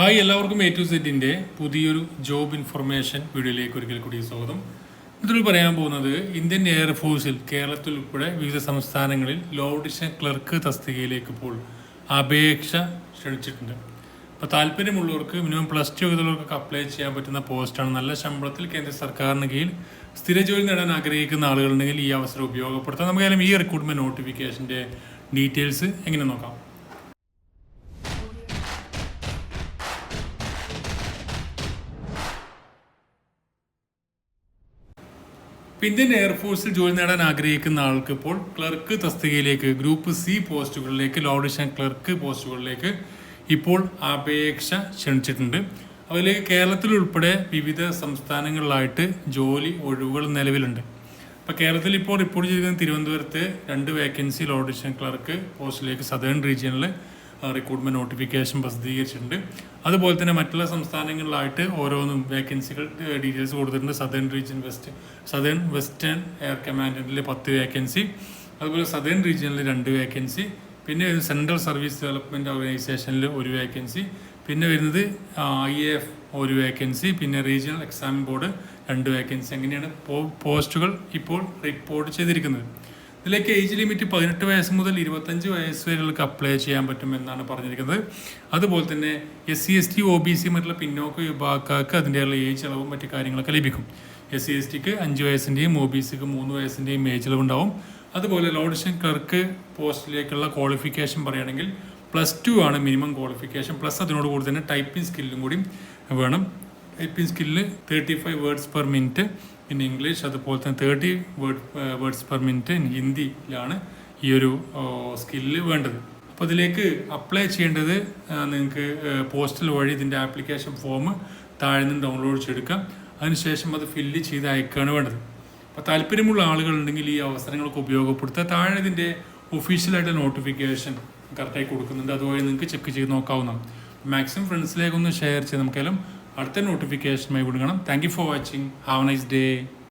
Hi എല്ലാവർക്കും A to സെറ്റിന്റെ പുതിയൊരു ജോബ് ഇൻഫർമേഷൻ വീഡിയോയിലേക്ക് ഒരിക്കൽ കൂടി സ്വാഗതം. ഇതിൽ പറയാൻ പോകുന്നത് ഇന്ത്യൻ എയർഫോഴ്സിൽ കേരളത്തിൽ ഉൾപ്പെടെ വിവിധ സംസ്ഥാനങ്ങളിൽ ലോ ഡിഷൻ ക്ലർക്ക് തസ്തികയിലേക്ക് ഇപ്പോൾ അപേക്ഷ ക്ഷണിച്ചിട്ടുണ്ട്. അപ്പോൾ താല്പര്യമുള്ളവർക്ക് മിനിമം പ്ലസ് ടു യോഗ്യതയുള്ളവർക്കൊക്കെ അപ്ലൈ ചെയ്യാൻ പറ്റുന്ന പോസ്റ്റാണ് നല്ല ശമ്പളത്തിൽ കേന്ദ്ര സർക്കാരിന് കീഴിൽ സ്ഥിര ജോലി നേടാൻ ആഗ്രഹിക്കുന്ന ആളുകളുണ്ടെങ്കിൽ ഈ അവസരം ഉപയോഗപ്പെടുത്താം. നമുക്കായാലും ഈ റിക്രൂട്ട്മെന്റ് നോട്ടിഫിക്കേഷന്റെ ഡീറ്റെയിൽസ് എങ്ങനെ നോക്കാം? ഇന്ത്യൻ എയർഫോഴ്സിൽ ജോലി നേടാൻ ആഗ്രഹിക്കുന്ന ആൾക്ക് ഇപ്പോൾ ക്ലർക്ക് തസ്തികയിലേക്ക് ഗ്രൂപ്പ് സി പോസ്റ്റുകളിലേക്ക് ലോഡിഷൻ ക്ലർക്ക് പോസ്റ്റുകളിലേക്ക് ഇപ്പോൾ അപേക്ഷ ക്ഷണിച്ചിട്ടുണ്ട്. അതിലേക്ക് കേരളത്തിൽ ഉൾപ്പെടെ വിവിധ സംസ്ഥാനങ്ങളിലായിട്ട് ജോലി ഒഴിവുകൾ നിലവിലുണ്ട്. അപ്പോൾ കേരളത്തിൽ ഇപ്പോൾ റിപ്പോർട്ട് ചെയ്തിരിക്കുന്ന തിരുവനന്തപുരത്ത് രണ്ട് വേക്കൻസി ലോഡിഷൻ ക്ലർക്ക് പോസ്റ്റിലേക്ക് സദേൺ റീജിയനിൽ റിക്രൂട്ട്മെന്റ് നോട്ടിഫിക്കേഷൻ പ്രസിദ്ധീകരിച്ചിട്ടുണ്ട്. അതുപോലെ തന്നെ മറ്റുള്ള സംസ്ഥാനങ്ങളിലായിട്ട് ഓരോന്നും വേക്കൻസികൾ ഡീറ്റെയിൽസ് കൊടുത്തിട്ടുണ്ട്. Southern region west southern western air കമാൻഡിൽ പത്ത് വേക്കൻസി അതുപോലെ സദേൺ റീജിയനിൽ രണ്ട് വേക്കൻസി പിന്നെ സെൻട്രൽ സർവീസ് ഡെവലപ്മെന്റ് ഓർഗനൈസേഷനിൽ ഒരു വേക്കൻസി പിന്നെ വരുന്നത് ഐ എഫ് ഒരു വേക്കൻസി പിന്നെ റീജിയണൽ എക്സാം ബോർഡ് രണ്ട് വേക്കൻസി അങ്ങനെയാണ് പോസ്റ്റുകൾ ഇപ്പോൾ റിപ്പോർട്ട് ചെയ്തിരിക്കുന്നത്. ഇതിലേക്ക് ഏജ് ലിമിറ്റ് പതിനെട്ട് വയസ്സ് മുതൽ ഇരുപത്തഞ്ച് വയസ്സ് വരെയുള്ള അപ്ലൈ ചെയ്യാൻ പറ്റും എന്നാണ് പറഞ്ഞിരിക്കുന്നത്. അതുപോലെ തന്നെ S C S T O B C മറ്റുള്ള പിന്നോക്ക വിഭാഗക്കാർക്ക് അതിന്റെയുള്ള ഏജ് ഇളവും മറ്റ് കാര്യങ്ങളൊക്കെ ലഭിക്കും. എസ് സി എസ് ടിക്ക് അഞ്ച് വയസ്സിന്റെയും ഒ ബി സിക്ക് മൂന്ന് വയസ്സിന്റെയും ഏജ് ഇളവ് ഉണ്ടാവും അതുപോലെ ലോഡിഷൻ ക്ലർക്ക് പോസ്റ്റിലേക്കുള്ള ക്വാളിഫിക്കേഷൻ പറയുകയാണെങ്കിൽ പ്ലസ് ടു ആണ് മിനിമം ക്വാളിഫിക്കേഷൻ പ്ലസ് അതിനോട് കൂടി തന്നെ ടൈപ്പിംഗ് സ്കില്ലും കൂടി വേണം. Typing skill thirty five words per minute in English അതുപോലെ തന്നെ thirty word words per minute in ഹിന്ദിയിലാണ് ഈ ഒരു സ്കില്ല് വേണ്ടത്. അപ്പോൾ ഇതിലേക്ക് അപ്ലൈ ചെയ്യേണ്ടത് നിങ്ങൾക്ക് പോസ്റ്റൽ വഴി ഇതിന്റെ ആപ്ലിക്കേഷൻ ഫോം താഴെ നിന്ന് ഡൗൺലോഡ് ചെയ്തെടുക്കാം. അതിനുശേഷം അത് ഫില്ല് ചെയ്ത് അയക്കുകയാണ് വേണ്ടത്. അപ്പോൾ താല്പര്യമുള്ള ആളുകളുണ്ടെങ്കിൽ ഈ അവസരങ്ങളൊക്കെ ഉപയോഗപ്പെടുത്തുക. താഴെ ഇതിന്റെ ഒഫീഷ്യലായിട്ട് നോട്ടിഫിക്കേഷൻ കറക്റ്റായി കൊടുക്കുന്നുണ്ട്. അതുവഴി നിങ്ങൾക്ക് ചെക്ക് ചെയ്ത് നോക്കാവുന്നതാണ്. മാക്സിമം ഫ്രണ്ട്സിലേക്കൊന്ന് ഷെയർ ചെയ്ത് നമുക്കെല്ലാം അടുത്ത നോട്ടിഫിക്കേഷനുമായി വിടുകണം thank you for watching have nice day